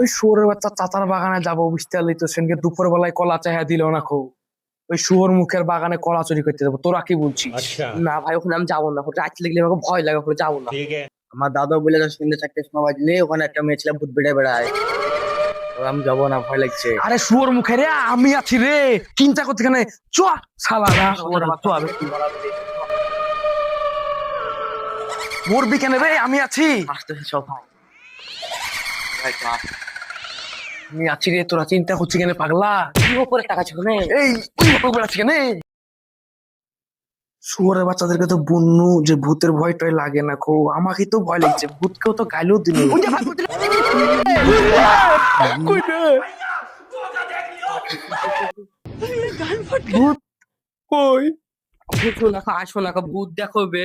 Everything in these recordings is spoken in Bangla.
ওই বাচ্চা বাগানে যাব বুঝতে পারলি তো সেনকে দুপুর বেলায় কলা চাহিয়া দিল না ওই শুয়োর মুখের বাগানে কলা চুরি করতে যাব তোরা কি আচ্ছা। না ভাই ওখানে আমি যাব না রাত আমাকে ভয় লাগে ওখানে যাব না। আমার দাদা বলে চারটে সময় বাজলে ওখানে একটা মেয়ে ছিল ভূত বেড়ে বেড়ায়। আমি যাব না ভয় লাগছে। আরে শুয়োর মুখে রে আমি আছি রে চিন্তা করতে কেন? চ শালা না মরবি কেন রে? আমি আছি। সব। আমি আছি রে তোরা চিন্তা করছি কেন পাগলা? কি উপরে টাকা ছিল না এই ওই মতো করে আছি কেন? শুয়োরের বাচ্চাদেরকে তো বন্যু যে ভূতের ভয় টয় লাগে না খো আমাকে তো ভয় লাগছে ভূতকেও তো গাইলেও দিল। ভূত। কই? আসো না আসো না ভূত দেখো বে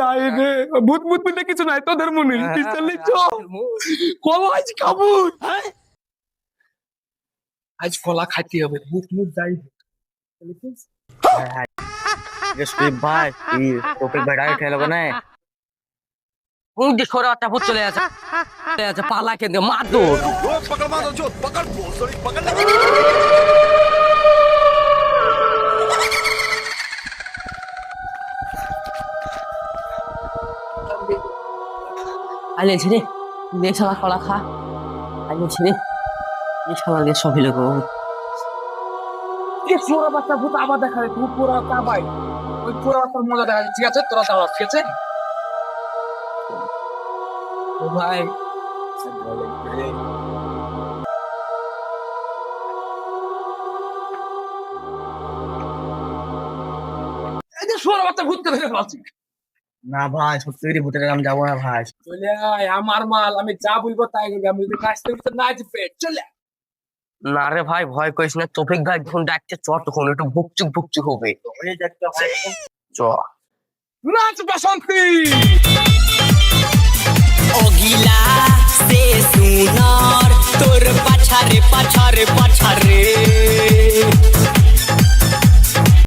তাই রে ভূত ভূত বলে কিছু নাই তোদের মনে পিস্তলে চ কলা আজ খাব। আজ কলা খাইতে হবে ভূত মুখ যাই ভাই এই বেড়ায় না। চলে আছে চলে আছে পালা কেন মার আইলে ছেড়ে দেখ শালা কলা খা। আইলে ছেড়ে এই শালা দিয়ে সব হিলে করব এ পোড়া বাচ্চা ভূত আবার দেখা যায় খুব পোড়া চাবাই ওই পোড়া বাচ্চার মজা দেখা যায় ঠিক আছে? তোরা চাওয়া ঠিক আছে? ও ভাই, এই বাচ্চা ভূতকে ধরে ফেলাচ্ছি। না ভাই সত্যি করে ভোটের নাম যাব না ভাই। চলে আমার মাল আমি যা বলব তাই করবি আমি যদি কাজ করি তো না জিতবে চলে না রে ভাই ভয় করিস না তোফিক ভাই যখন ডাকছে চ তখন একটু ভুকচুক ভুকচুক হবে। চ। নাচ বাসন্তী অগিলা সে সুনর তোর পাছারে পাছারে পাছারে।